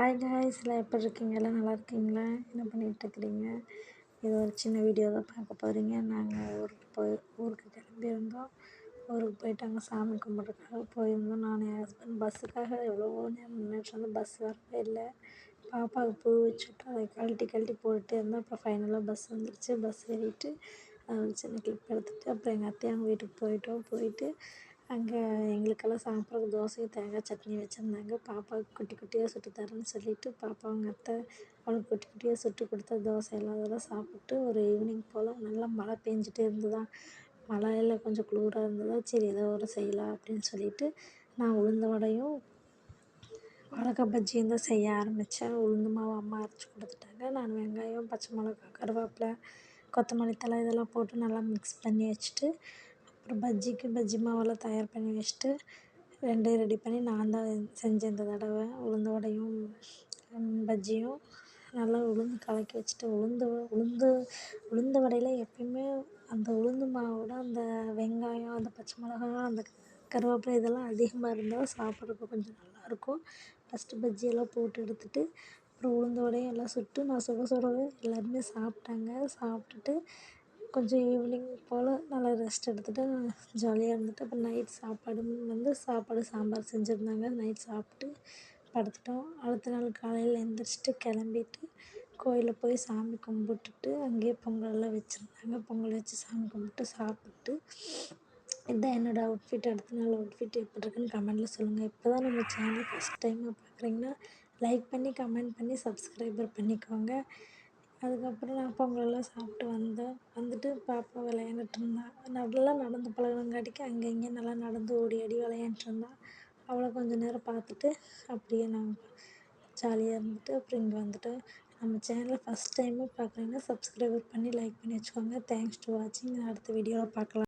Hi guys எல்லாம் எப்படி இருக்கீங்க? எல்லாம் நல்லா இருக்கீங்களா? என்ன பண்ணிகிட்டு இருக்கிறீங்க? இது ஒரு சின்ன வீடியோ தான் பார்க்க போகிறீங்க நாங்கள் ஊருக்கு போய் ஊருக்கு கிளம்பியிருந்தோம் ஊருக்கு போயிட்டு அங்கே சாமி கும்பிட்றதுக்காக போயிருந்தோம். நான் என் ஹஸ்பண்ட் பஸ்ஸுக்காக எவ்வளோ நேரம் நின்றுட்டு வந்து பஸ் வரவே இல்லை. பாப்பாவுக்கு பூ வச்சுட்டு அதை கழட்டி கழட்டி போட்டுட்டே இருந்தோம். அப்புறம் ஃபைனலாக பஸ் வந்துருச்சு. பஸ் ஏறிட்டு அதை சின்ன கிளிப் எடுத்துகிட்டு அப்புறம் எங்கள் அத்தையாங்க வீட்டுக்கு போயிட்டோம். போயிட்டு அங்கே எங்களுக்கெல்லாம் சாப்பிட்றதுக்கு தோசையும் தேங்காய் சட்னி வச்சுருந்தாங்க. பாப்பாவுக்கு குட்டி குட்டியாக சுட்டு தரேன்னு சொல்லிவிட்டு பாப்பா அவங்க அத்தை அவளுக்கு குட்டி குட்டியாக சுட்டு கொடுத்த தோசை எல்லாம் அதெல்லாம் சாப்பிட்டு ஒரு ஈவினிங் போல் நல்லா மழை பெஞ்சிட்டே இருந்ததா. மழையில் கொஞ்சம் குளிராக இருந்ததா. சரி ஏதோ ஒரு செய்யலாம் அப்படின்னு சொல்லிட்டு நான் உளுந்த வடையும் வாழைக்காய் பஜ்ஜியும் தான் செய்ய ஆரம்பித்தேன் உளுந்து மாவு அம்மா அரைச்சி கொடுத்துட்டாங்க. நான் வெங்காயம் பச்சை மிளகா கருவேப்பிலை கொத்தமல்லி தழை இதெல்லாம் போட்டு நல்லா மிக்ஸ் பண்ணி வச்சுட்டு பஜ்ஜிக்கு பஜ்ஜி மாவெல்லாம் தயார் பண்ணி வச்சுட்டு ரெண்டையும் ரெடி பண்ணி நான் தான் செஞ்சேன் இந்த தடவை. உளுந்த வடையும் பஜ்ஜியும் நல்லா உளுந்து கலக்கி வச்சுட்டு உளுந்து உளுந்து உளுந்த வடையில் எப்பயுமே அந்த உளுந்து மாவோட அந்த வெங்காயம் அந்த பச்சை மிளகா அந்த கருவேப்பிலை இதெல்லாம் அதிகமாக இருந்தால் சாப்பிட்றதுக்கு கொஞ்சம் நல்லாயிருக்கும் ஃபஸ்ட்டு பஜ்ஜியெல்லாம் போட்டு எடுத்துட்டு அப்புறம் உளுந்த வடையும் எல்லாம் சுட்டு நான் சுட சுடவே எல்லாருமே சாப்பிட்டாங்க. சாப்பிட்டுட்டு கொஞ்சம் ஈவினிங் போல் நல்லா ரெஸ்ட் எடுத்துட்டு ஜாலியாக இருந்துட்டு அப்புறம் நைட் சாப்பாடு வந்து சாப்பாடு சாம்பார் செஞ்சுருந்தாங்க. நைட் சாப்பிட்டு படுத்துட்டோம். அடுத்த நாள் காலையில் எழுந்திரிச்சிட்டு கிளம்பிட்டு கோயிலில் போய் சாமி கும்பிட்டுட்டு அங்கேயே பொங்கல்லாம் வச்சுருந்தாங்க. பொங்கல் வச்சு சாமி கும்பிட்டு சாப்பிட்டு இதுதான் என்னோடய அவுட்ஃபிட் அடுத்த நாள் அவுட்ஃபிட் எப்படி இருக்குன்னு கமெண்ட்டில் சொல்லுங்கள் இப்போ தான் நம்ம சேனல் ஃபஸ்ட் டைமாக பார்க்குறீங்கன்னா லைக் பண்ணி கமெண்ட் பண்ணி சப்ஸ்கிரைபர் பண்ணிக்கோங்க. அதுக்கப்புறம் நான் பொங்கல்லாம் சாப்பிட்டு வந்தேன். வந்துட்டு பாப்பா விளையாண்டுட்ருந்தா. நல்லா நடந்து பழகுனங்காட்டிக்கு அங்கே இங்கே நல்லா நடந்து ஓடி ஆடி விளையாண்ட்ருந்தா. அவளை கொஞ்சம் நேரம் பார்த்துட்டு அப்படியே நாங்கள் ஜாலியாக இருந்துட்டு அப்புறம் இங்கே வந்துட்டேன். நம்ம சேனலை ஃபஸ்ட் டைமாக பார்க்குறீங்கன்னா சப்ஸ்க்ரைபர் பண்ணி லைக் பண்ணி வச்சுக்கோங்க. தேங்க்ஸ் டு வாட்சிங் அடுத்த வீடியோவில் பார்க்கலாம்.